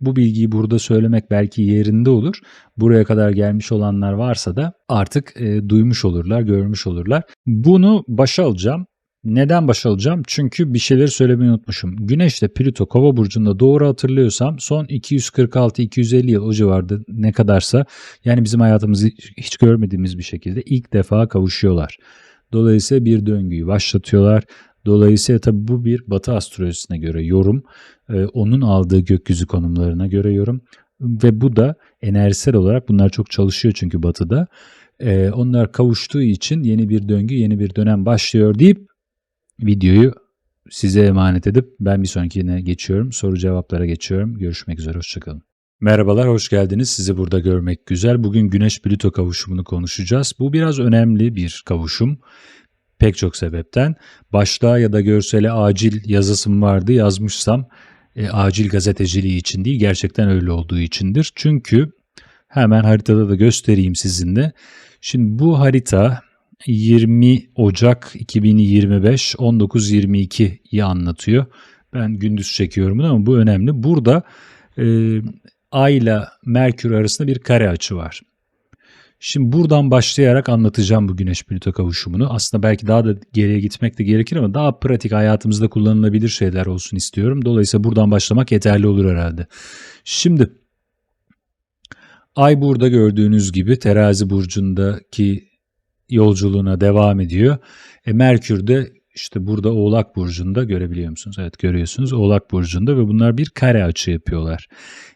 Bu bilgiyi burada söylemek belki yerinde olur. Buraya kadar gelmiş olanlar varsa da artık e, duymuş olurlar, görmüş olurlar. Bunu başa alacağım. Neden başa alacağım? Çünkü bir şeyleri söylemeyi unutmuşum. Güneş ile Plüto Kova burcunda doğru hatırlıyorsam son 246-250 yıl o civarda ne kadarsa yani bizim hayatımızı hiç görmediğimiz bir şekilde ilk defa kavuşuyorlar. Dolayısıyla bir döngüyü başlatıyorlar. Dolayısıyla tabi bu bir batı astrolojisine göre yorum. Ee, onun aldığı gökyüzü konumlarına göre yorum. Ve bu da enerjisel olarak bunlar çok çalışıyor çünkü batıda. Ee, onlar kavuştuğu için yeni bir döngü, yeni bir dönem başlıyor deyip videoyu size emanet edip ben bir sonrakine geçiyorum. Soru cevaplara geçiyorum. Görüşmek üzere, hoşçakalın. Merhabalar, hoş geldiniz. Sizi burada görmek güzel. Bugün Güneş-Plüto kavuşumunu konuşacağız. Bu biraz önemli bir kavuşum. Pek çok sebepten. Başlığa ya da görsele acil yazısım vardı yazmışsam e, acil gazeteciliği için değil gerçekten öyle olduğu içindir. Çünkü hemen haritada da göstereyim sizinle. Şimdi bu harita 20 Ocak 2025 19.22'yi anlatıyor. Ben gündüz çekiyorum ama bu önemli. Burada e, Ay ile Merkür arasında bir kare açı var. Şimdi buradan başlayarak anlatacağım bu Güneş Plüto kavuşumunu. Aslında belki daha da geriye gitmek de gerekir ama daha pratik hayatımızda kullanılabilir şeyler olsun istiyorum. Dolayısıyla buradan başlamak yeterli olur herhalde. Şimdi Ay burada gördüğünüz gibi terazi burcundaki yolculuğuna devam ediyor. E, Merkür de işte burada Oğlak Burcu'nda görebiliyor musunuz? Evet görüyorsunuz Oğlak Burcu'nda ve bunlar bir kare açı yapıyorlar.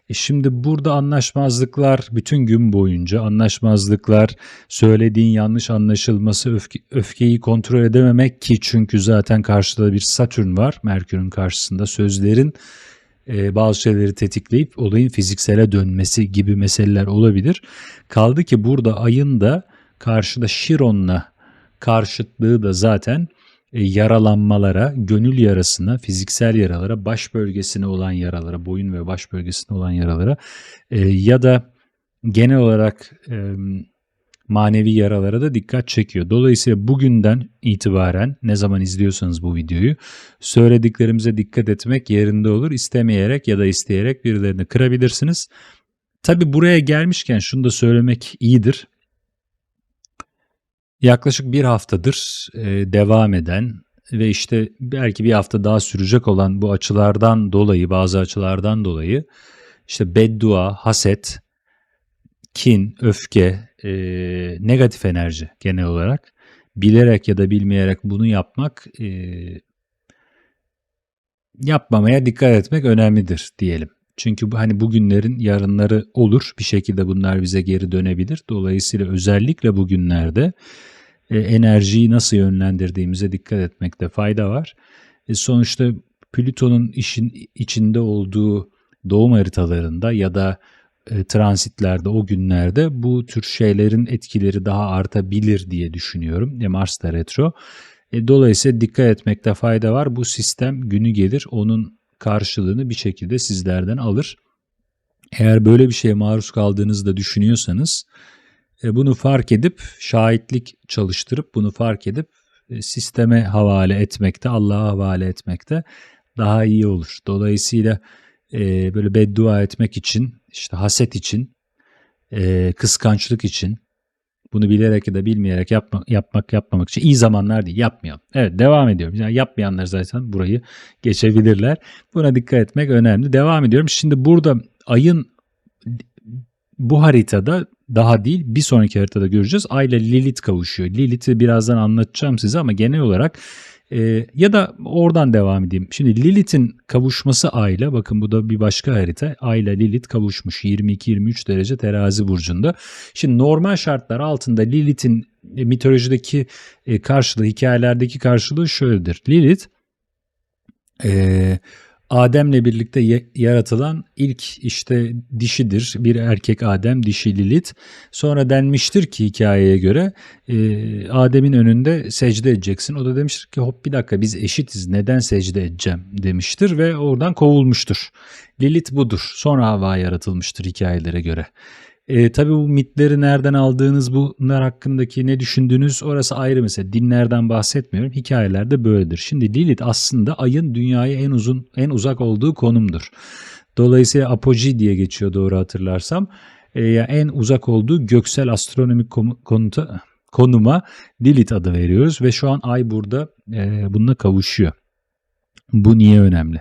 E şimdi burada anlaşmazlıklar bütün gün boyunca anlaşmazlıklar, söylediğin yanlış anlaşılması, öfke, öfkeyi kontrol edememek ki çünkü zaten karşıda bir Satürn var Merkür'ün karşısında sözlerin e, bazı şeyleri tetikleyip olayın fiziksele dönmesi gibi meseleler olabilir. Kaldı ki burada ayın da karşıda Şiron'la karşıtlığı da zaten yaralanmalara, gönül yarasına, fiziksel yaralara, baş bölgesine olan yaralara, boyun ve baş bölgesine olan yaralara e, ya da genel olarak e, manevi yaralara da dikkat çekiyor. Dolayısıyla bugünden itibaren ne zaman izliyorsanız bu videoyu söylediklerimize dikkat etmek yerinde olur. İstemeyerek ya da isteyerek birilerini kırabilirsiniz. Tabi buraya gelmişken şunu da söylemek iyidir yaklaşık bir haftadır e, devam eden ve işte belki bir hafta daha sürecek olan bu açılardan dolayı, bazı açılardan dolayı işte beddua, haset, kin, öfke, e, negatif enerji genel olarak bilerek ya da bilmeyerek bunu yapmak e, yapmamaya dikkat etmek önemlidir diyelim. Çünkü hani bugünlerin yarınları olur. Bir şekilde bunlar bize geri dönebilir. Dolayısıyla özellikle bugünlerde e, enerjiyi nasıl yönlendirdiğimize dikkat etmekte fayda var. E, sonuçta Plüton'un işin içinde olduğu doğum haritalarında ya da e, transitlerde o günlerde bu tür şeylerin etkileri daha artabilir diye düşünüyorum. E, Mars da retro. E, dolayısıyla dikkat etmekte fayda var. Bu sistem günü gelir onun karşılığını bir şekilde sizlerden alır. Eğer böyle bir şeye maruz kaldığınızda düşünüyorsanız e, bunu fark edip şahitlik çalıştırıp bunu fark edip e, sisteme havale etmekte, Allah'a havale etmekte daha iyi olur. Dolayısıyla e, böyle beddua etmek için, işte haset için, kıskançlık için, bunu bilerek ya da bilmeyerek yapma, yapmak yapmamak için iyi zamanlar değil yapmayalım. Evet devam ediyorum. Yani yapmayanlar zaten burayı geçebilirler. Buna dikkat etmek önemli. Devam ediyorum. Şimdi burada ayın bu haritada daha değil bir sonraki haritada göreceğiz. Ay ile Lilith kavuşuyor. Lilith'i birazdan anlatacağım size ama genel olarak e, ya da oradan devam edeyim. Şimdi Lilith'in kavuşması Ay ile bakın bu da bir başka harita. Ay ile Lilith kavuşmuş 22-23 derece terazi burcunda. Şimdi normal şartlar altında Lilith'in e, mitolojideki e, karşılığı hikayelerdeki karşılığı şöyledir. Lilith eee Adem'le birlikte yaratılan ilk işte dişidir. Bir erkek Adem, dişi Lilith. Sonra denmiştir ki hikayeye göre e, Adem'in önünde secde edeceksin. O da demiştir ki hop bir dakika biz eşitiz neden secde edeceğim demiştir ve oradan kovulmuştur. Lilith budur. Sonra hava yaratılmıştır hikayelere göre. E, tabii bu mitleri nereden aldığınız, bunlar hakkındaki ne düşündüğünüz orası ayrı mesela. Dinlerden bahsetmiyorum. Hikayelerde böyledir. Şimdi Lilith aslında ayın dünyaya en uzun, en uzak olduğu konumdur. Dolayısıyla apogee diye geçiyor doğru hatırlarsam. E, ya en uzak olduğu göksel astronomik konuta, konuma Lilith adı veriyoruz ve şu an ay burada e, bununla kavuşuyor. Bu niye önemli?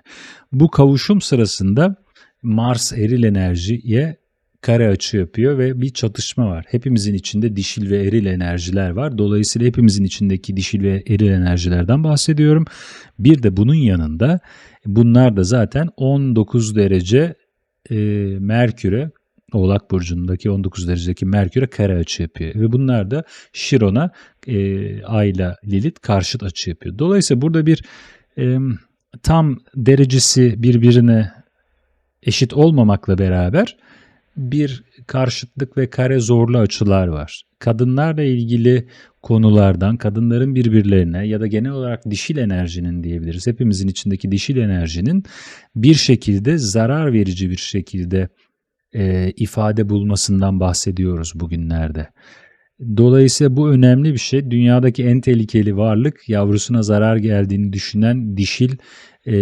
Bu kavuşum sırasında Mars eril enerjiye kare açı yapıyor ve bir çatışma var. Hepimizin içinde dişil ve eril enerjiler var. Dolayısıyla hepimizin içindeki dişil ve eril enerjilerden bahsediyorum. Bir de bunun yanında bunlar da zaten 19 derece e, Merkür'e Oğlak Burcu'ndaki 19 derecedeki Merkür'e kare açı yapıyor. Ve bunlar da Şiron'a e, Ayla Lilith karşıt açı yapıyor. Dolayısıyla burada bir e, tam derecesi birbirine eşit olmamakla beraber bir karşıtlık ve kare zorlu açılar var. Kadınlarla ilgili konulardan kadınların birbirlerine ya da genel olarak dişil enerjinin diyebiliriz. Hepimizin içindeki dişil enerjinin bir şekilde zarar verici bir şekilde e, ifade bulmasından bahsediyoruz bugünlerde. Dolayısıyla bu önemli bir şey. Dünyadaki en tehlikeli varlık yavrusuna zarar geldiğini düşünen dişil e,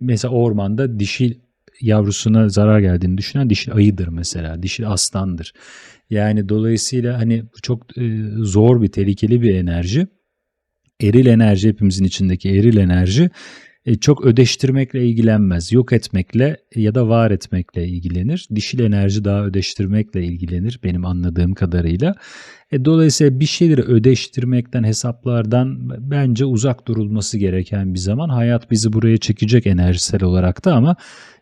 mesela ormanda dişil yavrusuna zarar geldiğini düşünen dişil ayıdır mesela. Dişil aslandır. Yani dolayısıyla hani çok e, zor bir tehlikeli bir enerji. Eril enerji hepimizin içindeki eril enerji e, çok ödeştirmekle ilgilenmez. Yok etmekle ya da var etmekle ilgilenir. Dişil enerji daha ödeştirmekle ilgilenir benim anladığım kadarıyla. E, dolayısıyla bir şeyleri ödeştirmekten, hesaplardan bence uzak durulması gereken bir zaman. Hayat bizi buraya çekecek enerjisel olarak da ama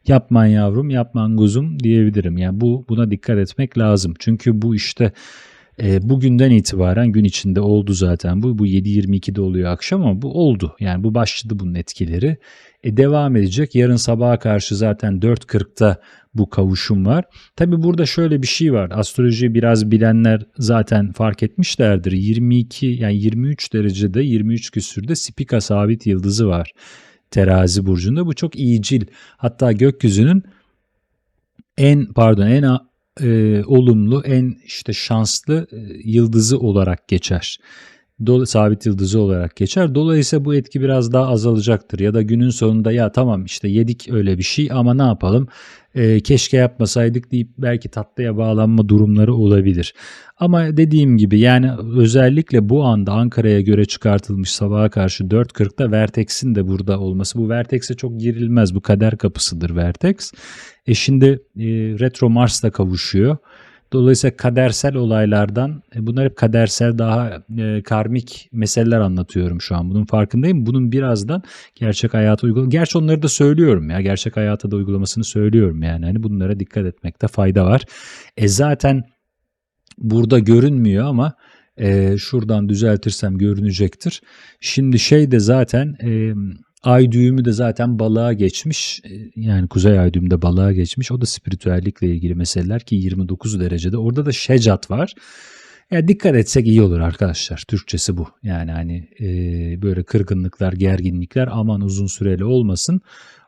yapman yavrum, yapman kuzum diyebilirim. Yani bu buna dikkat etmek lazım. Çünkü bu işte e, bugünden itibaren gün içinde oldu zaten bu. Bu 7.22'de oluyor akşam ama bu oldu. Yani bu başladı bunun etkileri. E, devam edecek. Yarın sabaha karşı zaten 4.40'da bu kavuşum var. Tabi burada şöyle bir şey var. Astrolojiyi biraz bilenler zaten fark etmişlerdir. 22 yani 23 derecede 23 küsürde Spika sabit yıldızı var. Terazi burcunda bu çok iyicil. Hatta gökyüzünün en pardon en e, olumlu, en işte şanslı e, yıldızı olarak geçer. Dol sabit yıldızı olarak geçer. Dolayısıyla bu etki biraz daha azalacaktır. Ya da günün sonunda ya tamam işte yedik öyle bir şey ama ne yapalım e, keşke yapmasaydık deyip belki tatlıya bağlanma durumları olabilir. Ama dediğim gibi yani özellikle bu anda Ankara'ya göre çıkartılmış sabaha karşı 4.40'da Vertex'in de burada olması. Bu Vertex'e çok girilmez. Bu kader kapısıdır Vertex. E şimdi e, Retro Mars'la kavuşuyor. Dolayısıyla kadersel olaylardan, e, bunlar hep kadersel daha e, karmik meseleler anlatıyorum şu an. Bunun farkındayım. Bunun birazdan gerçek hayata uygulaması. Gerçi onları da söylüyorum ya. Gerçek hayata da uygulamasını söylüyorum yani. Hani bunlara dikkat etmekte fayda var. E zaten burada görünmüyor ama e, şuradan düzeltirsem görünecektir. Şimdi şey de zaten e, ay düğümü de zaten balığa geçmiş. E, yani kuzey ay düğümü de balığa geçmiş. O da spiritüellikle ilgili meseleler ki 29 derecede. Orada da şecat var. Ya dikkat etsek iyi olur arkadaşlar. Türkçesi bu. Yani hani e, böyle kırgınlıklar, gerginlikler aman uzun süreli olmasın.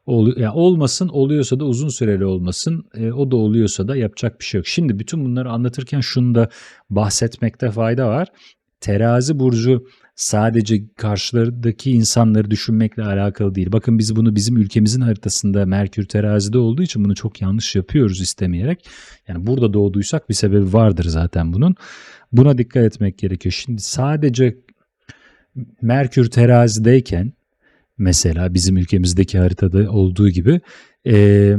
Ol, yani olmasın oluyorsa da uzun süreli olmasın. E, o da oluyorsa da yapacak bir şey yok. Şimdi bütün bunları anlatırken şunu da bahsetmekte fayda var. Terazi burcu sadece karşılardaki insanları düşünmekle alakalı değil. Bakın biz bunu bizim ülkemizin haritasında Merkür terazide olduğu için bunu çok yanlış yapıyoruz istemeyerek. Yani burada doğduysak bir sebebi vardır zaten bunun. Buna dikkat etmek gerekiyor. Şimdi sadece Merkür terazideyken mesela bizim ülkemizdeki haritada olduğu gibi e,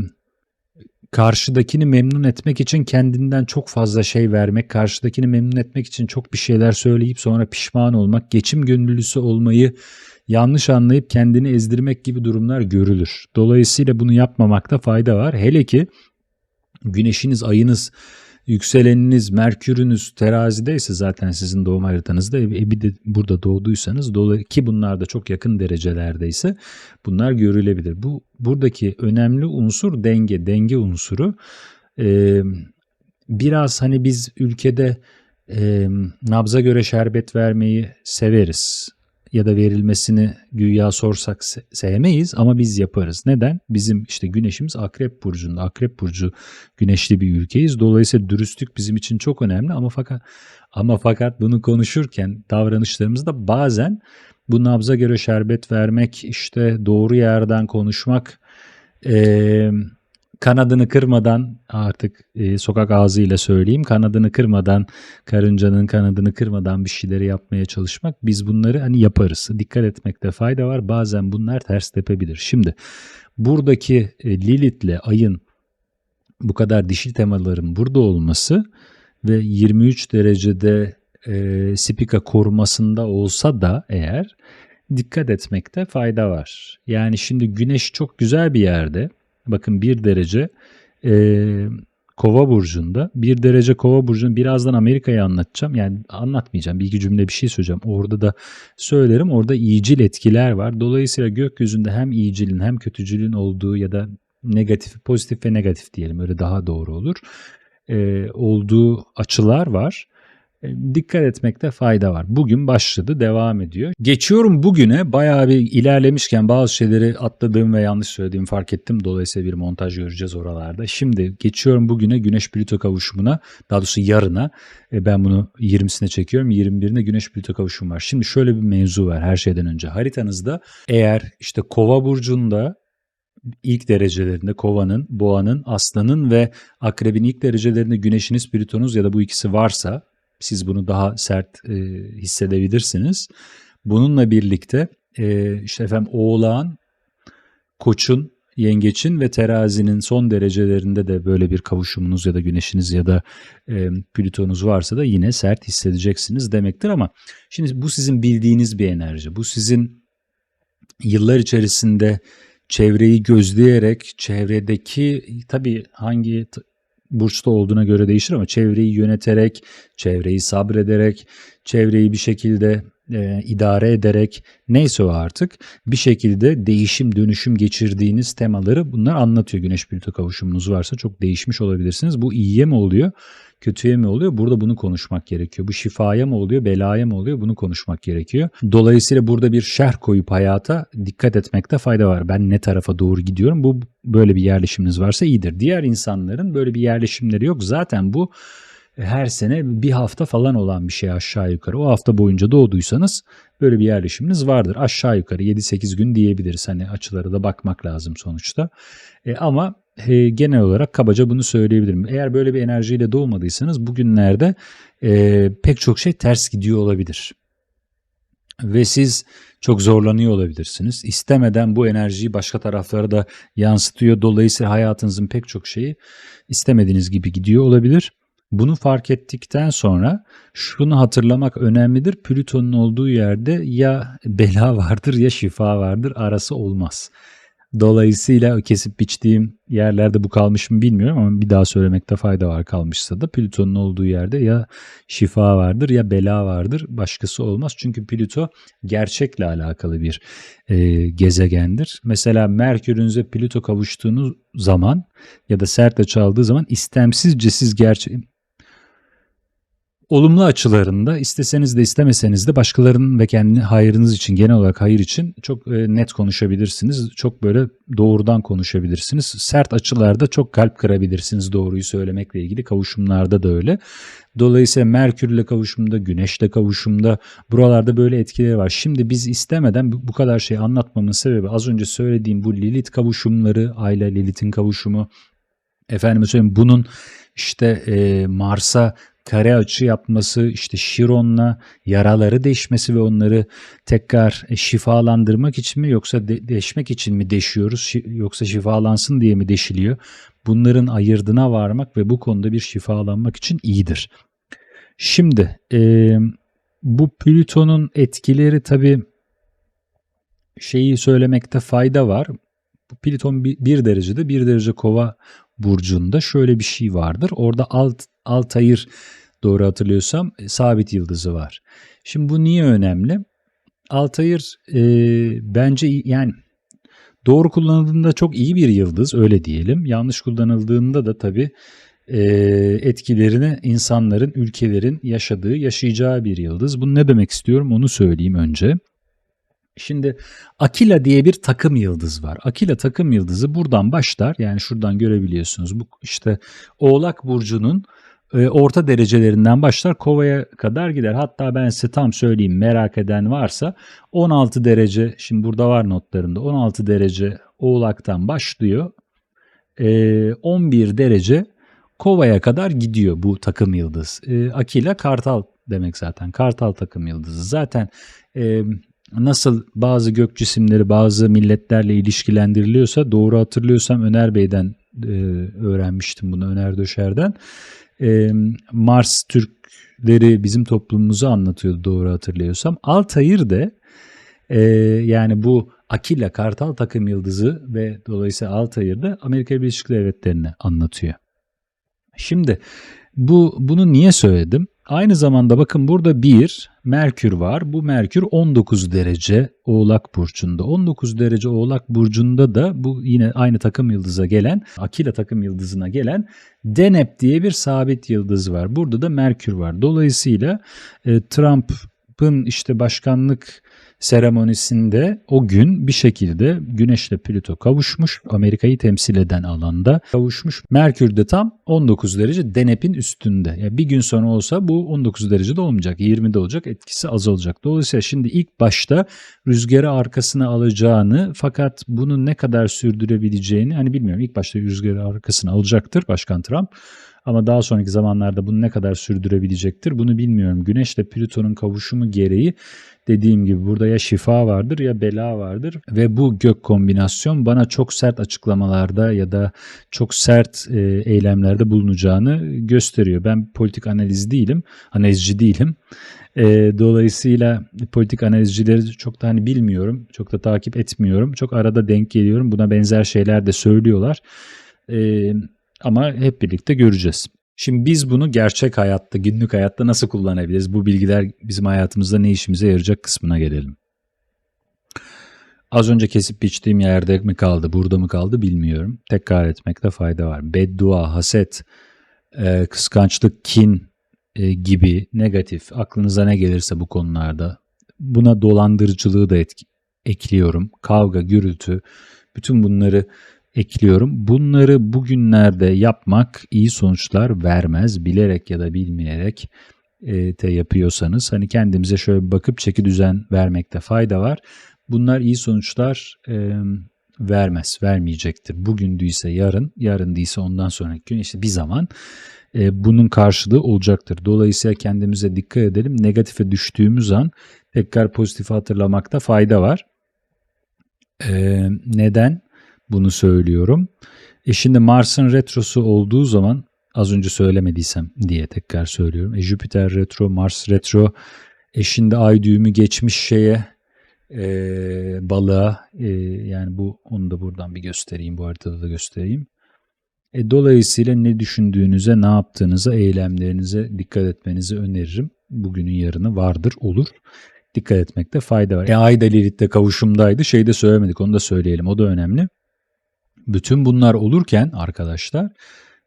karşıdakini memnun etmek için kendinden çok fazla şey vermek, karşıdakini memnun etmek için çok bir şeyler söyleyip sonra pişman olmak, geçim gönüllüsü olmayı yanlış anlayıp kendini ezdirmek gibi durumlar görülür. Dolayısıyla bunu yapmamakta fayda var. Hele ki güneşiniz, ayınız Yükseleniniz, Merkür'ünüz terazideyse zaten sizin doğum haritanızda e, bir de burada doğduysanız ki bunlar da çok yakın derecelerdeyse bunlar görülebilir. Bu buradaki önemli unsur denge, denge unsuru. Ee, biraz hani biz ülkede e, nabza göre şerbet vermeyi severiz ya da verilmesini güya sorsak sevmeyiz ama biz yaparız. Neden? Bizim işte güneşimiz Akrep Burcu'nda. Akrep Burcu güneşli bir ülkeyiz. Dolayısıyla dürüstlük bizim için çok önemli ama fakat ama fakat bunu konuşurken davranışlarımızda bazen bu nabza göre şerbet vermek, işte doğru yerden konuşmak Ee, kanadını kırmadan artık e, sokak ağzıyla söyleyeyim kanadını kırmadan karıncanın kanadını kırmadan bir şeyleri yapmaya çalışmak biz bunları hani yaparız. Dikkat etmekte fayda var. Bazen bunlar ters tepebilir. Şimdi buradaki e, Lilith'le ayın bu kadar dişil temaların burada olması ve 23 derecede e, spika korumasında olsa da eğer dikkat etmekte fayda var. Yani şimdi güneş çok güzel bir yerde. Bakın bir derece e, kova burcunda. Bir derece kova burcunda birazdan Amerika'yı anlatacağım. Yani anlatmayacağım. Bir iki cümle bir şey söyleyeceğim. Orada da söylerim. Orada iyicil etkiler var. Dolayısıyla gökyüzünde hem iyicilin hem kötücülün olduğu ya da negatif, pozitif ve negatif diyelim öyle daha doğru olur. E, olduğu açılar var. E, dikkat etmekte fayda var. Bugün başladı, devam ediyor. Geçiyorum bugüne. Bayağı bir ilerlemişken bazı şeyleri atladığım ve yanlış söylediğimi fark ettim. Dolayısıyla bir montaj göreceğiz oralarda. Şimdi geçiyorum bugüne Güneş Plüto kavuşumuna. Daha doğrusu yarına. E, ben bunu 20'sine çekiyorum. 21'inde Güneş Plüto kavuşumu var. Şimdi şöyle bir mevzu var her şeyden önce. Haritanızda eğer işte Kova burcunda ilk derecelerinde kovanın, boğanın, aslanın ve akrebin ilk derecelerinde güneşiniz, plütonuz ya da bu ikisi varsa siz bunu daha sert e, hissedebilirsiniz. Bununla birlikte e, işte efendim oğlağın, koçun, yengeçin ve terazinin son derecelerinde de böyle bir kavuşumunuz ya da güneşiniz ya da e, plütonuz varsa da yine sert hissedeceksiniz demektir ama şimdi bu sizin bildiğiniz bir enerji. Bu sizin yıllar içerisinde çevreyi gözleyerek çevredeki tabii hangi burçta olduğuna göre değişir ama çevreyi yöneterek, çevreyi sabrederek, çevreyi bir şekilde e, idare ederek neyse o artık bir şekilde değişim dönüşüm geçirdiğiniz temaları bunlar anlatıyor. Güneş Plüto kavuşumunuz varsa çok değişmiş olabilirsiniz. Bu iyiye mi oluyor? kötüye mi oluyor? Burada bunu konuşmak gerekiyor. Bu şifaya mı oluyor, belaya mı oluyor? Bunu konuşmak gerekiyor. Dolayısıyla burada bir şerh koyup hayata dikkat etmekte fayda var. Ben ne tarafa doğru gidiyorum? Bu böyle bir yerleşiminiz varsa iyidir. Diğer insanların böyle bir yerleşimleri yok. Zaten bu her sene bir hafta falan olan bir şey aşağı yukarı. O hafta boyunca doğduysanız böyle bir yerleşiminiz vardır. Aşağı yukarı 7-8 gün diyebiliriz. Hani açılara da bakmak lazım sonuçta. E, ama e, genel olarak kabaca bunu söyleyebilirim. Eğer böyle bir enerjiyle doğmadıysanız bugünlerde e, pek çok şey ters gidiyor olabilir. Ve siz çok zorlanıyor olabilirsiniz. İstemeden bu enerjiyi başka taraflara da yansıtıyor. Dolayısıyla hayatınızın pek çok şeyi istemediğiniz gibi gidiyor olabilir. Bunu fark ettikten sonra şunu hatırlamak önemlidir. Plüton'un olduğu yerde ya bela vardır ya şifa vardır. Arası olmaz. Dolayısıyla kesip biçtiğim yerlerde bu kalmış mı bilmiyorum ama bir daha söylemekte fayda var kalmışsa da Plüton'un olduğu yerde ya şifa vardır ya bela vardır başkası olmaz. Çünkü Plüto gerçekle alakalı bir e, gezegendir. Mesela Merkür'ünüze Plüto kavuştuğunuz zaman ya da sert açı aldığı zaman istemsizce siz gerçek olumlu açılarında isteseniz de istemeseniz de başkalarının ve kendi hayrınız için genel olarak hayır için çok e, net konuşabilirsiniz. Çok böyle doğrudan konuşabilirsiniz. Sert açılarda çok kalp kırabilirsiniz doğruyu söylemekle ilgili kavuşumlarda da öyle. Dolayısıyla Merkürle kavuşumda, Güneşle kavuşumda buralarda böyle etkileri var. Şimdi biz istemeden bu kadar şey anlatmamın sebebi az önce söylediğim bu Lilith kavuşumları, Ayla Lilith'in kavuşumu, efendime söyleyeyim bunun işte e, Mars'a kare açı yapması, işte Şiron'la yaraları deşmesi ve onları tekrar e, şifalandırmak için mi yoksa de- deşmek için mi deşiyoruz yoksa şifalansın diye mi deşiliyor? Bunların ayırdına varmak ve bu konuda bir şifalanmak için iyidir. Şimdi e, bu Plüton'un etkileri tabi şeyi söylemekte fayda var. Bu Plüton bir derecede bir derece kova burcunda şöyle bir şey vardır. Orada alt Altair doğru hatırlıyorsam e, sabit yıldızı var. Şimdi bu niye önemli? Altair e, bence yani doğru kullanıldığında çok iyi bir yıldız öyle diyelim. Yanlış kullanıldığında da tabii e, etkilerini insanların, ülkelerin yaşadığı, yaşayacağı bir yıldız. Bunu ne demek istiyorum onu söyleyeyim önce. Şimdi Akila diye bir takım yıldız var. Akila takım yıldızı buradan başlar. Yani şuradan görebiliyorsunuz. Bu işte Oğlak burcunun e, orta derecelerinden başlar kovaya kadar gider. Hatta ben size tam söyleyeyim merak eden varsa 16 derece şimdi burada var notlarında 16 derece Oğlak'tan başlıyor. Ee, 11 derece Kova'ya kadar gidiyor bu takım yıldız. Ee, Akila Kartal demek zaten. Kartal takım yıldızı. Zaten e, nasıl bazı gök cisimleri bazı milletlerle ilişkilendiriliyorsa doğru hatırlıyorsam Öner Bey'den e, öğrenmiştim bunu Öner Döşer'den. E, Mars Türkleri bizim toplumumuzu anlatıyordu doğru hatırlıyorsam. Altayır da e, yani bu Akilla Kartal takım yıldızı ve dolayısıyla Altayır da Amerika Birleşik Devletleri'ni anlatıyor. Şimdi bu bunu niye söyledim? Aynı zamanda bakın burada bir Merkür var. Bu Merkür 19 derece Oğlak burcunda. 19 derece Oğlak burcunda da bu yine aynı takım yıldıza gelen, Akila takım yıldızına gelen Deneb diye bir sabit yıldız var. Burada da Merkür var. Dolayısıyla e, Trump'ın işte başkanlık seremonisinde o gün bir şekilde Güneş'le Plüto kavuşmuş. Amerika'yı temsil eden alanda kavuşmuş. Merkür de tam 19 derece Denep'in üstünde. Yani bir gün sonra olsa bu 19 derecede olmayacak. 20'de olacak. Etkisi azalacak. Dolayısıyla şimdi ilk başta rüzgarı arkasına alacağını fakat bunu ne kadar sürdürebileceğini hani bilmiyorum. İlk başta rüzgarı arkasına alacaktır Başkan Trump. Ama daha sonraki zamanlarda bunu ne kadar sürdürebilecektir bunu bilmiyorum. Güneş ile Plüton'un kavuşumu gereği dediğim gibi burada ya şifa vardır ya bela vardır ve bu gök kombinasyon bana çok sert açıklamalarda ya da çok sert e, eylemlerde bulunacağını gösteriyor. Ben politik analiz değilim, analizci değilim. E, dolayısıyla politik analizcileri çok da hani bilmiyorum, çok da takip etmiyorum. Çok arada denk geliyorum. Buna benzer şeyler de söylüyorlar. E, ama hep birlikte göreceğiz. Şimdi biz bunu gerçek hayatta, günlük hayatta nasıl kullanabiliriz? Bu bilgiler bizim hayatımızda ne işimize yarayacak kısmına gelelim. Az önce kesip biçtiğim yerde mi kaldı, burada mı kaldı bilmiyorum. Tekrar etmekte fayda var. Beddua, haset, e, kıskançlık, kin e, gibi negatif, aklınıza ne gelirse bu konularda. Buna dolandırıcılığı da etki, ekliyorum. Kavga, gürültü, bütün bunları ekliyorum. Bunları bugünlerde yapmak iyi sonuçlar vermez. Bilerek ya da bilmeyerek de yapıyorsanız hani kendimize şöyle bakıp çeki düzen vermekte fayda var. Bunlar iyi sonuçlar e, vermez, vermeyecektir. Bugün değilse yarın, yarın değilse ondan sonraki gün işte bir zaman e, bunun karşılığı olacaktır. Dolayısıyla kendimize dikkat edelim. Negatife düştüğümüz an tekrar pozitif hatırlamakta fayda var. E, neden? Bunu söylüyorum. E şimdi Mars'ın retrosu olduğu zaman az önce söylemediysem diye tekrar söylüyorum. E Jüpiter retro, Mars retro. E şimdi ay düğümü geçmiş şeye e, balığa e, yani bu onu da buradan bir göstereyim bu haritada da göstereyim. E, dolayısıyla ne düşündüğünüze, ne yaptığınıza, eylemlerinize dikkat etmenizi öneririm. Bugünün yarını vardır, olur. Dikkat etmekte fayda var. E, Ay da Lilith'te kavuşumdaydı. Şey de söylemedik, onu da söyleyelim. O da önemli. Bütün bunlar olurken arkadaşlar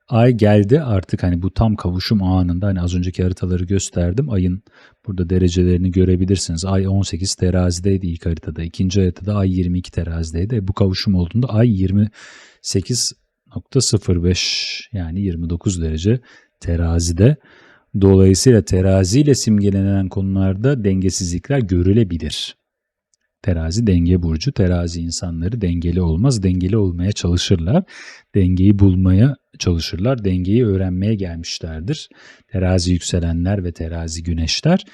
ay geldi artık hani bu tam kavuşum anında hani az önceki haritaları gösterdim. Ayın burada derecelerini görebilirsiniz. Ay 18 terazideydi ilk haritada. ikinci haritada ay 22 terazideydi. E bu kavuşum olduğunda ay 28.05 yani 29 derece terazide. Dolayısıyla teraziyle simgelenen konularda dengesizlikler görülebilir. Terazi denge burcu. Terazi insanları dengeli olmaz. Dengeli olmaya çalışırlar. Dengeyi bulmaya çalışırlar. Dengeyi öğrenmeye gelmişlerdir. Terazi yükselenler ve terazi güneşler.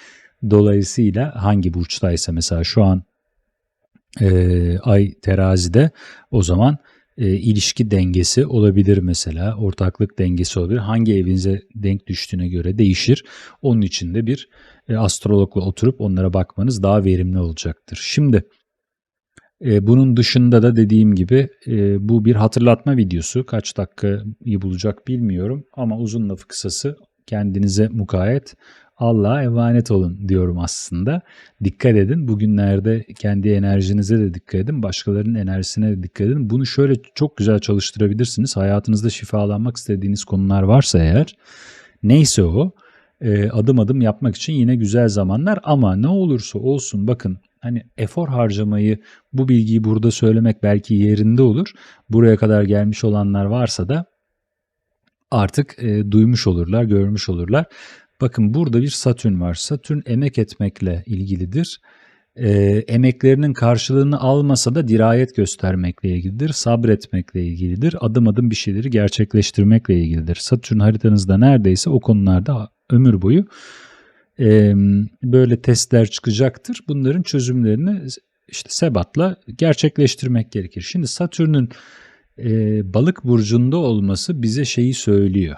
Dolayısıyla hangi burçtaysa mesela şu an e, ay terazide o zaman e, ilişki dengesi olabilir mesela. Ortaklık dengesi olabilir. Hangi evinize denk düştüğüne göre değişir. Onun için de bir e, astrologla oturup onlara bakmanız daha verimli olacaktır. Şimdi e, bunun dışında da dediğim gibi e, bu bir hatırlatma videosu. Kaç dakikayı bulacak bilmiyorum ama uzun lafı kısası kendinize mukayyet Allah'a emanet olun diyorum aslında. Dikkat edin. Bugünlerde kendi enerjinize de dikkat edin. Başkalarının enerjisine de dikkat edin. Bunu şöyle çok güzel çalıştırabilirsiniz. Hayatınızda şifalanmak istediğiniz konular varsa eğer neyse o e, adım adım yapmak için yine güzel zamanlar ama ne olursa olsun bakın hani efor harcamayı bu bilgiyi burada söylemek belki yerinde olur. Buraya kadar gelmiş olanlar varsa da artık e, duymuş olurlar, görmüş olurlar. Bakın burada bir Satürn var. Satürn emek etmekle ilgilidir. e, emeklerinin karşılığını almasa da dirayet göstermekle ilgilidir, sabretmekle ilgilidir, adım adım bir şeyleri gerçekleştirmekle ilgilidir. Satürn haritanızda neredeyse o konularda ömür boyu e, böyle testler çıkacaktır. Bunların çözümlerini işte sebatla gerçekleştirmek gerekir. Şimdi Satürn'ün e, balık burcunda olması bize şeyi söylüyor.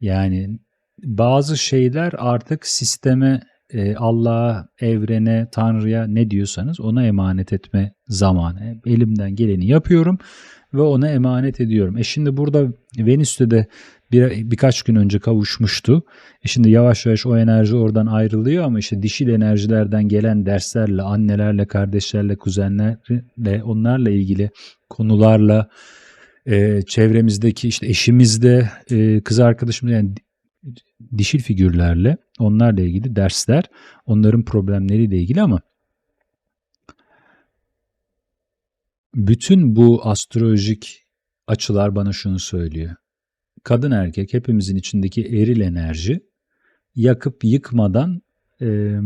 Yani bazı şeyler artık sisteme, e, Allah'a, evrene, Tanrı'ya ne diyorsanız ona emanet etme zamanı. Elimden geleni yapıyorum ve ona emanet ediyorum. E şimdi burada Venüs'te de bir, birkaç gün önce kavuşmuştu. E şimdi yavaş yavaş o enerji oradan ayrılıyor ama işte dişil enerjilerden gelen derslerle, annelerle, kardeşlerle, kuzenlerle, onlarla ilgili konularla, e, çevremizdeki işte eşimizde, e, kız arkadaşımız yani dişil figürlerle, onlarla ilgili dersler, onların problemleriyle ilgili ama bütün bu astrolojik açılar bana şunu söylüyor kadın erkek hepimizin içindeki eril enerji yakıp yıkmadan e,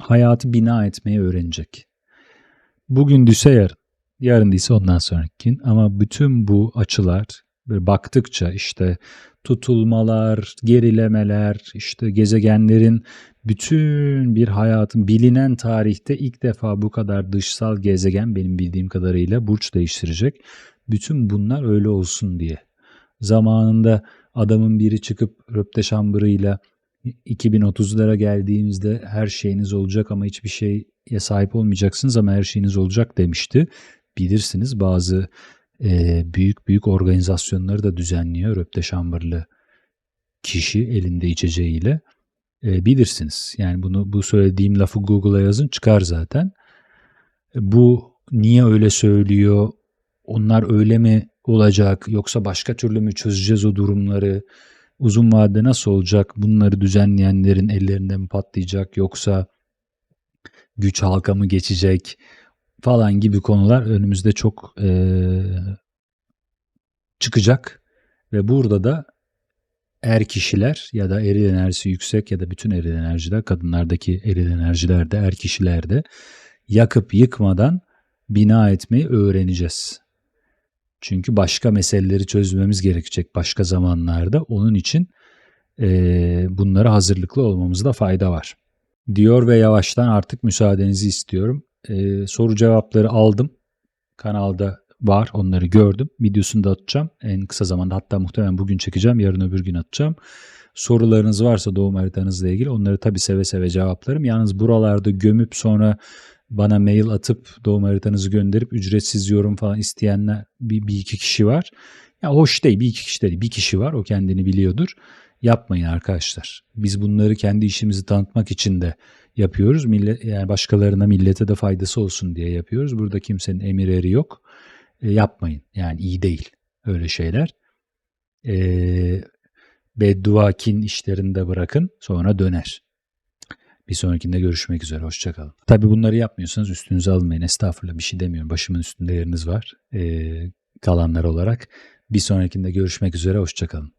hayatı bina etmeyi öğrenecek. Bugün düşse yarın, yarın değilse ondan sonraki gün ama bütün bu açılar böyle baktıkça işte tutulmalar, gerilemeler, işte gezegenlerin bütün bir hayatın bilinen tarihte ilk defa bu kadar dışsal gezegen benim bildiğim kadarıyla burç değiştirecek. Bütün bunlar öyle olsun diye Zamanında adamın biri çıkıp röpte şambırıyla 2030'lara geldiğimizde her şeyiniz olacak ama hiçbir şeye sahip olmayacaksınız ama her şeyiniz olacak demişti. Bilirsiniz bazı e, büyük büyük organizasyonları da düzenliyor röpte şambırlı kişi elinde içeceğiyle. E, bilirsiniz. Yani bunu bu söylediğim lafı Google'a yazın çıkar zaten. Bu niye öyle söylüyor? Onlar öyle mi olacak yoksa başka türlü mü çözeceğiz o durumları? Uzun vadede nasıl olacak? Bunları düzenleyenlerin ellerinde mi patlayacak yoksa güç halka mı geçecek falan gibi konular önümüzde çok ee, çıkacak ve burada da er kişiler ya da eril enerjisi yüksek ya da bütün eril enerjiler kadınlardaki eril enerjilerde er kişilerde yakıp yıkmadan bina etmeyi öğreneceğiz. Çünkü başka meseleleri çözmemiz gerekecek başka zamanlarda. Onun için e, bunlara hazırlıklı olmamızda fayda var. Diyor ve yavaştan artık müsaadenizi istiyorum. E, soru cevapları aldım. Kanalda var onları gördüm. Videosunu da atacağım en kısa zamanda hatta muhtemelen bugün çekeceğim yarın öbür gün atacağım. Sorularınız varsa doğum haritanızla ilgili onları tabii seve seve cevaplarım. Yalnız buralarda gömüp sonra bana mail atıp doğum haritanızı gönderip ücretsiz yorum falan isteyenler bir, bir iki kişi var. Ya hoş değil bir iki kişi değil bir kişi var o kendini biliyordur. Yapmayın arkadaşlar. Biz bunları kendi işimizi tanıtmak için de yapıyoruz. Millet, yani başkalarına millete de faydası olsun diye yapıyoruz. Burada kimsenin emirleri yok. E, yapmayın. Yani iyi değil öyle şeyler. E, beddua kin işlerinde bırakın sonra döner. Bir sonrakinde görüşmek üzere. Hoşçakalın. Tabi bunları yapmıyorsanız üstünüze almayın. Estağfurullah bir şey demiyorum. Başımın üstünde yeriniz var. Ee, kalanlar olarak. Bir sonrakinde görüşmek üzere. Hoşçakalın.